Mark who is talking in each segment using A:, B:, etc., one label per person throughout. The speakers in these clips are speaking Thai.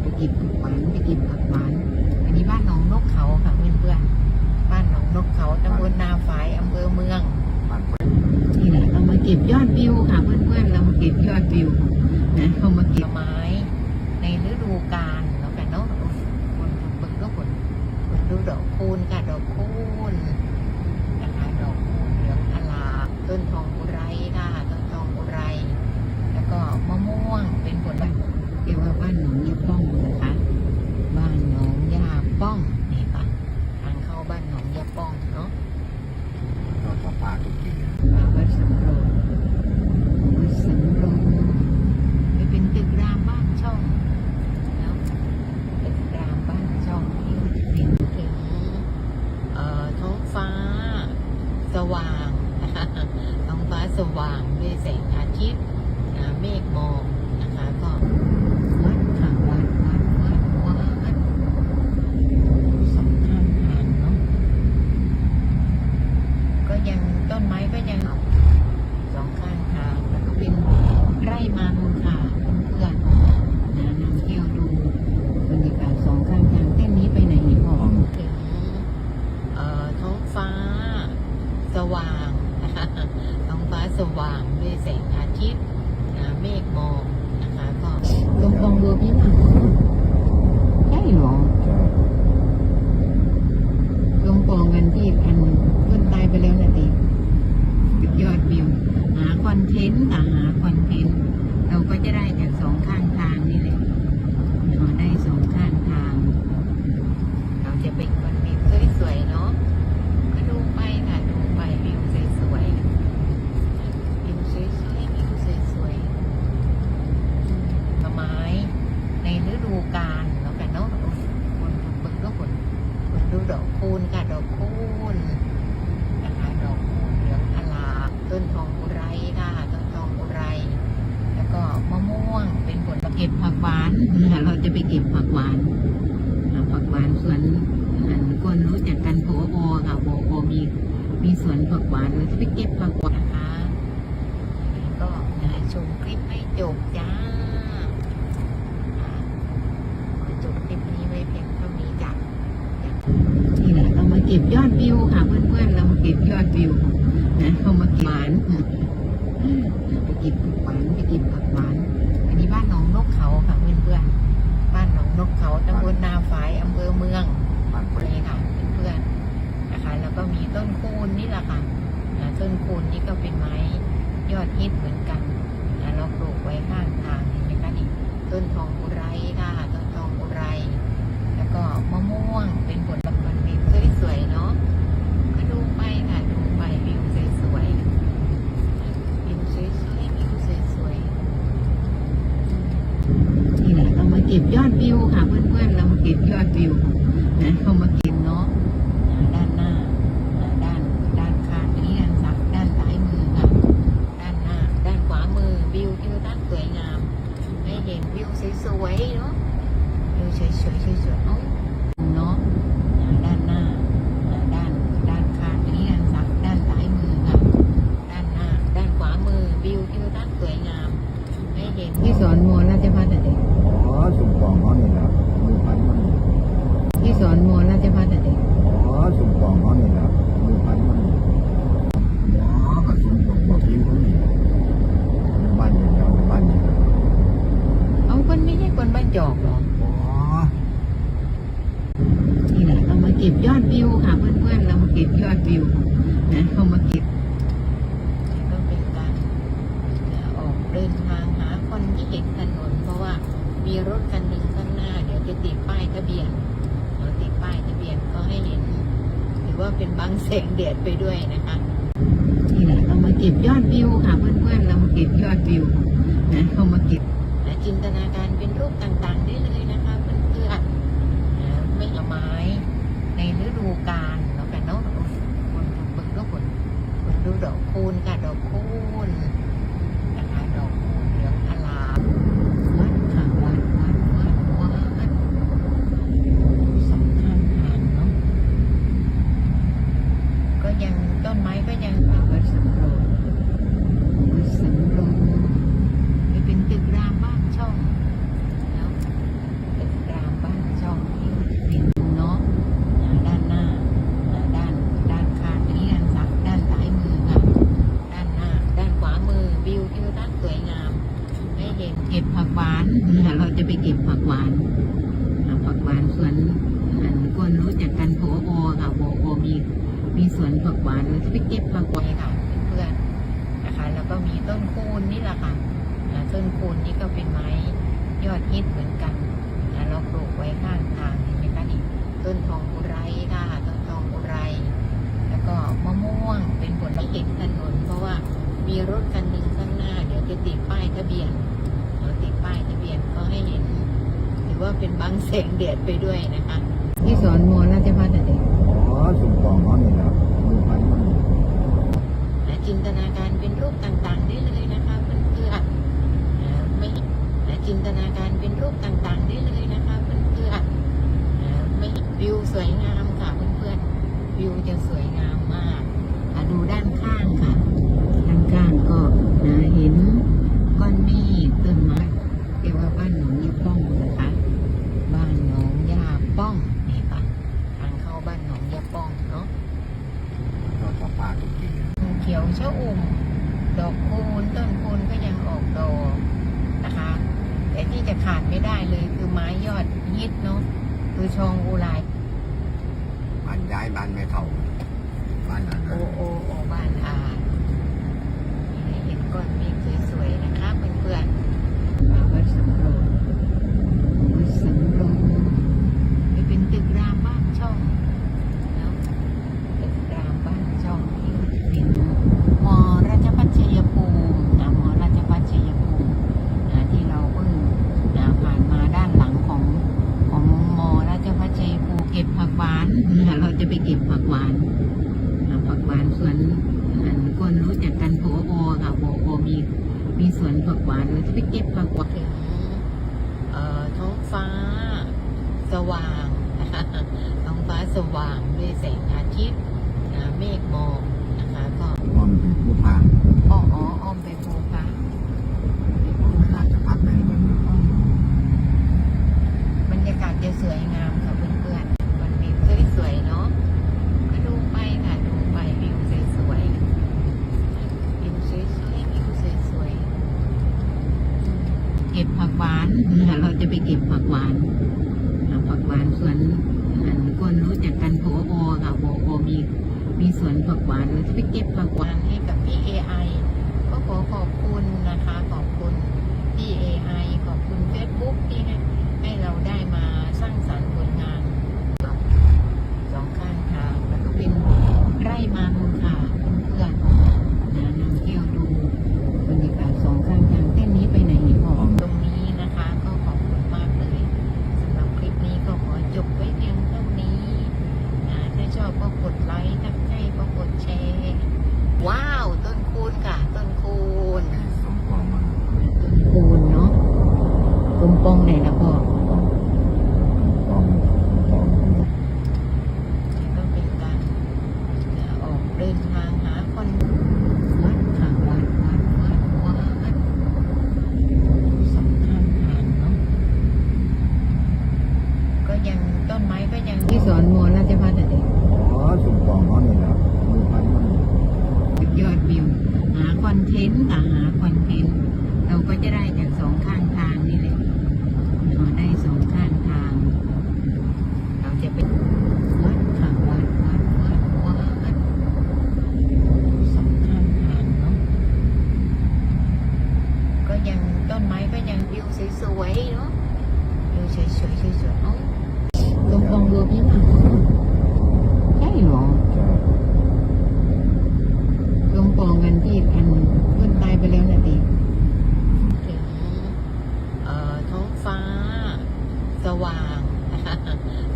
A: ไปเก็บผักหวานไปเก็บผักหวาน อันนี้บ้านหนองนกเขาค่ะเพื่อนๆ บ้านหนองนกเขาตำบลนาฝายอำเภอเมือง
B: นี่
A: แหละเรามาเก็บยอดวิวค่ะเพื่อนๆ เรามาเก็บยอดวิวนะเรามาเก็บไม้ในฤดูกาลแล้วกันเนาะคนเบิ่งก็ผลผลดูดอกคูณค่ะดอกคูณนะคะดอกคูณเหลืองอลาต้นทองอุรค่ะต้นทองอุไร แล้วก็มะม่วงเป็นผลไม้ เรียกว่าบ้านหนองยาป้องนะคะ บ้านหนองยาป้องนี่ค่ะทางเข้าบ้านหนองยาป้องเนาะ
B: ก็ประปาทุกปีนะ
A: วัดสำโรงวัดสำโรงไปเป็นตึกรามบ้านช่องแล้วตึกรามบ้านช่องที่เห็นถึงเอ่อท้องฟ้าสว่าง ท้องฟ้าสว่างด้วยแสงอาทิตย์นะเมฆหมอกนะคะก็วัดค่ะวัดวัดวัดวัดสองข้างทางเนาะ ก็ยังต้นไม้ก็ยังสองข้างทางแล้วก็เป็นไร่มันค่ะเพื่อนๆนะนำเที่ยวดูบรรยากาศสองข้างทางเส้นนี้ไปไหนนี่พ่อถึงเอ่อท้องฟ้าสว่าง นะคะท้องฟ้าสว่างด้วยแสงอาทิตย์นะเมฆหมอกนะคะก็ตรงฟองบัวพี่มันใช่เหรอ
B: ใช่
A: ลงปองกันที่อันเพื่อนตายไปแล้วนะติยอดวิว หาคอ นเทนค่ะหาคอนเทนต์ เราก็จะได้จากสองข้างทางนี่แหละเราได้สองข้างทาง เราจะเป็นคอนเทนต์สวยๆเนาะ ก็ดูไปค่ะดูไปวิวสวยๆวิวสวยๆวิวสวยๆต้นไม้ ในฤดูกาลแล้วกันเนาะคนเบิ่งก็ผล ดูดอกคูณค่ะดอกคูณนะคะดอกคูณเหลืองอลามต้นทองอุไรค่ะต้นทองอุไร แล้วก็มะม่วงเป็นผลเก็บผักหวานนะคะเราจะไปเก็บผักหวานอ่าผักหวานสวนอันคนรู้จักกันโพโอค่ะโพโอมีมีส วนผักหวานเราจะไปเก็บผักหวานนะคะก็นะชมคลิปให้จบจ้าอ่าขอจบคลิปนี้ไว้เพียงเท่านี้จ้ะนี่แหละเรามาเก็บยอดวิวค่ะเพื่อนๆเรามาเก็บยอดวิวนะเรามาเก็บหวานไปเก็บผักหวานไปเก็บผักหวาน อันนี้บ้านหนองนกเขาค่ะเพื่อนๆบ้านหนองนกเขาตำบลนาฝายอำเภอเมือง
B: บ้านเปิด
A: นี่ค่ะเพื่อนๆนะคะ แล้วก็มีต้นคูนนี่แหละค่ะต้นคูนนี่ก็เป็นไม้ยอดฮิตเหมือนกันเราปลูกไว้ข้างทางเห็นไหมคะนี่ต้นทองอุไรค่ะต้นทองอุไร แล้วก็มะม่วงเป็นผลผลิตสวยๆเนาะก็ดูไปค่ะดูไปวิวสวยๆวิวสวยๆวิวสวยๆนี่แหละเรามาเก็บยอดวิวค่ะเพื่อนๆเรามาเก็บยอดวิวนะเรามาเก็บเนาะอ่าด้านหน้าอ่าด้านด้านข้างอันนี้ด้านซ้ายด้านซ้ายมือค่ะด้านหน้า ด้านขวามือวิวทิวทัศน์สวยงามให้เห็นวิวสวยๆเนาะวิวสวยๆสวยๆเอ้า เนาะอ่าด้านหน้าอ่าด้านด้านข้างอันนี้ด้านซ้ายด้านซ้ายมือค่ะด้านหน้า ด้านขวามือวิวทิวทัศน์สวยงามให้เห็นที่สอนมอราชพัฒน์อะเด็ก
B: อ๋อสุ่มกองเขานี่นะมือพันมัน
A: ที่สอนมอราชพัฒน์อะเด็ก
B: อ๋อสุ่มกองเขานี่นะมือพันมันอ๋อก็สุ่มกองบอกยิ้มเขานี่บ้านอยู่แล้วบ้านอยู่แล้ว
A: เอาคนไม่ใช่คนบ้าน จอกเหรอ
B: อ๋อ
A: นี่แหละเรามาเก็บยอดวิวค่ะ เพื่อนๆเรามาเก็บยอดวิวนะเรามาเก็บก็เป็นการออกเดินทางหาคนที่เห็นถนน เพราะว่ามีรถคันหนึ่งข้างหน้า เดี๋ยวจะติดป้ายทะเบียนเราติดป้ายทะเบียนก็ให้เห็นถือว่าเป็นบางแสงแดดไปด้วยนะคะนี่แหละเรามาเก็บยอดวิวค่ะ เพื่อนๆเรามาเก็บยอดวิวนะเรามาเก็บและ จินตนาการเป็นรูปต่างๆ ได้เลยนะคะเพื่อนๆไม่ละไม้ในฤดูกาลแล้วกันเนาะคนเบิ่งก็ผลผลดูดอกคูณค่ะดอกคูณนะคะดอกคูณเหลืองอลามวัดค่ะวัดวัดวัดวัดสองข้างทางเนาะ ก็ยังต้นไม้ก็ยังวัดสำโรงวัดสำโรงไปเป็นตึกรามบ้านช่อง ผักหวานเราจะไปเก็บผักหวานผักหวานสวนอันคนรู้จักกันโพโอค่ะโพโอมีมีสวนผักหวานเราจะไปเก็บผักหวานค่ะเพื่อนๆนะคะ แล้วก็มีต้นคูนนี่แหละค่ะต้นคูนนี่ก็เป็นไม้ยอดฮิตเหมือนกันอ่าเราปลูกไว้ข้างทางเห็นไหมคะนี่ต้นทองอุไรค่ะต้นทองอุไร แล้วก็มะม่วงเป็นผลไม้เห็นถนนเพราะว่ามีรถคัน เป็นบังแสงแดดไปด้วยนะคะ ที่สอนมอราชพัฒน์เด็ก
B: อ๋อสุกกองเขาเนี่ยนะมือพันมัน
A: จินตนาการเป็นรูปต่างๆได้เลยนะคะเพื่อนๆอ่าไม่อ่าจินตนาการเป็นรูปต่างๆได้เลยนะคะเพื่อนๆอ่าไม่วิวสวยงามค่ะเพื่อนๆวิวจะสวยงามมากอะดูด้านข้างค่ะ ด้านข้างก็นะเห็นก้อนเมฆต้นไม้เรียกว่าบ้านหนองยาป้องนะคะ บ้านหนองยาป้องนี่ค่ะทางเข้าบ้านหนองยาป้องเนาะ
B: ก็ปลาปลาทุกที
A: เขียวชะอุ่ม ดอกคูณต้นคูณก็ยังออกดอกนะคะ แต่ที่จะขาดไม่ได้เลยคือไม้ยอดฮิตเนาะคือชองอุไร
B: บ้าน ย้ายบ้านไม่เท่าบ้านนั้น
A: โอโอโอบ้านอาเห็นก้อนเมฆสวยๆนะคะเพื่อนๆมาวัดสำรวจดสำโรงนี่เป็นตึกรามบ้านช่องเนาะตึกรามบ้านช่องที่เป็นมอราชพัฒชัยภูมินะมอราชพัฒชัยภูมินะที่เราเพิ่งนะผ่านมาด้านหลังของของมอราชพัฒชัยภูมิเก็บผักหวานนะเราจะไปเก็บผักหวาน อ่าผักหวานสวนอันคนรู้จักกันโพโอค่ะโพโอมีมีสวนผักหวานเราจะไปเก็บผักหวานถึงเอ่อท้อง ฟ้า สว่างนะคะท้องฟ้าสว่างด้วยแสงอาทิตย์นะเมฆหมอกนะคะก็
B: ว่ามันเป็นผู้พาน
A: อ้ออ้ออ้อมไปภูพระไปภูพระ
B: ราชพัฒน์ในเมือง
A: บรรยากาศจะสวยงามค่ะเพื่อนๆวันนี้สวยๆเนาะก็ดูไปค่ะดูไปวิวสวยๆวิวสวยๆวิวสวยๆเก็บผักหวานเราจะ ไปเก็บผักหวานอ่าผักหวานสวนอันคนรู้จักกันโพโอค่ะโพโอมีมีสวนผักหวานเราจะไปเก็บผักหวานให้กับพี่ AI ก็ขอขอบคุณนะคะ ขอบคุณพี่ AI ขอบคุณ Facebook ที่ให้ ให้เราได้มาสร้างสรรค์ผลงานสองข้างทางแล้วก็เป็นไร่มันค่ะเพื่อนๆนะนำเที่ยวดูบรรยากาศสองข้างทางเส้นนี้ไปไหนอีกบอกตรงนี้นะคะ ก็ขอบคุณมากเลยสำหรับคลิปนี้ก็ขอจบไว้เพียงเท่านี้นะถ้าชอบก็กดไลค์ถ้าใช่ก็กดแชร์ ว้าว ต้นคูณค่ะ ต้นคูณ
B: สมกองมัน
A: ต้นคูณเนาะกลมปองไหนละพ่อ
B: กองกองกอง
A: ก็เป็นการออกเดินทางหาคนวัดค่ะวัดวัดวัดวัดสองข้างทางเนาะก็ยังต้นไม้ก็ยังที่สอนมอราชพัฒน์เด็ก
B: อ๋อสุกกองเขาเนี่ยนะมือพันมัน
A: ยอดวิว หาค อนเทนต์ค่ะหาคอนเทนต์เราก็จะได้จากสองข้างทางนี่เลยเราได้สองข้างทาง เราจะเป็นวัดค่ะวัดวัดวัดวัดสองข้างทางเนาะก็ยังต้นไม้ก็ยังวิวสวยๆเนาะวิวสวยๆสวยๆเอ้าลงลองดูพี่มาใช่เหรอ ลงปองกันที่อันเพื่อนตายไปแล้วนะตีถึงเอ่อท้องฟ้าสว่าง นะคะ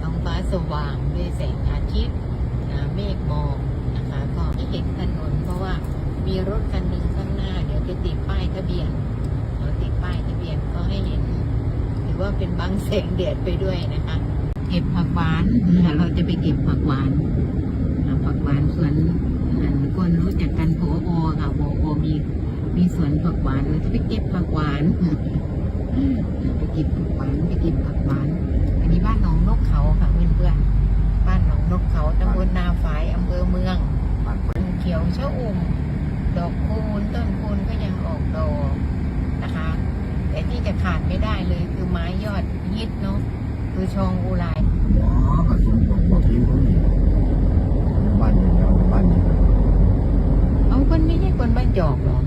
A: ท้องฟ้า สว่างด้วยแสงอาทิตย์นะเมฆหมอกนะคะ ก็ไม่เห็นถนนเพราะว่ามีรถคันหนึ่งข้างหน้า เดี๋ยวจะติดป้ายทะเบียนเราติดป้ายทะเบียนก็ให้เห็นถือว่าเป็นบังแสงแดดไปด้วยนะคะ เก็บผักหวานเราจะไปเก็บผักหวานผักหวานสวนอันคนรู้จักกันโพโอค่ะโพโอมีมีสวนผักหวานเราจะไปเก็บผักหวานไปเก็บผักหวานไปเก็บผักหวาน อันนี้บ้านหนองนกเขาค่ะเพื่อนๆบ้านหนองนกเขาตำบลนาฝายอำเภอเมือง
B: บ้าน
A: ต้นเขียวชะอุ่มดอกคูณต้นคูณก็ยังออกดอกนะคะ แต่ที่ที่จะขาดไม่ได้เลยคือไม้ยอดฮิตเนาะคือชองอุไร
B: หมอกับสมบอกบอกทีมเขานี่บ้านเดียวกันบ้านเดียวกัน
A: เอาคนไม่ใช่คนบ้านจอกเหรอ
B: บ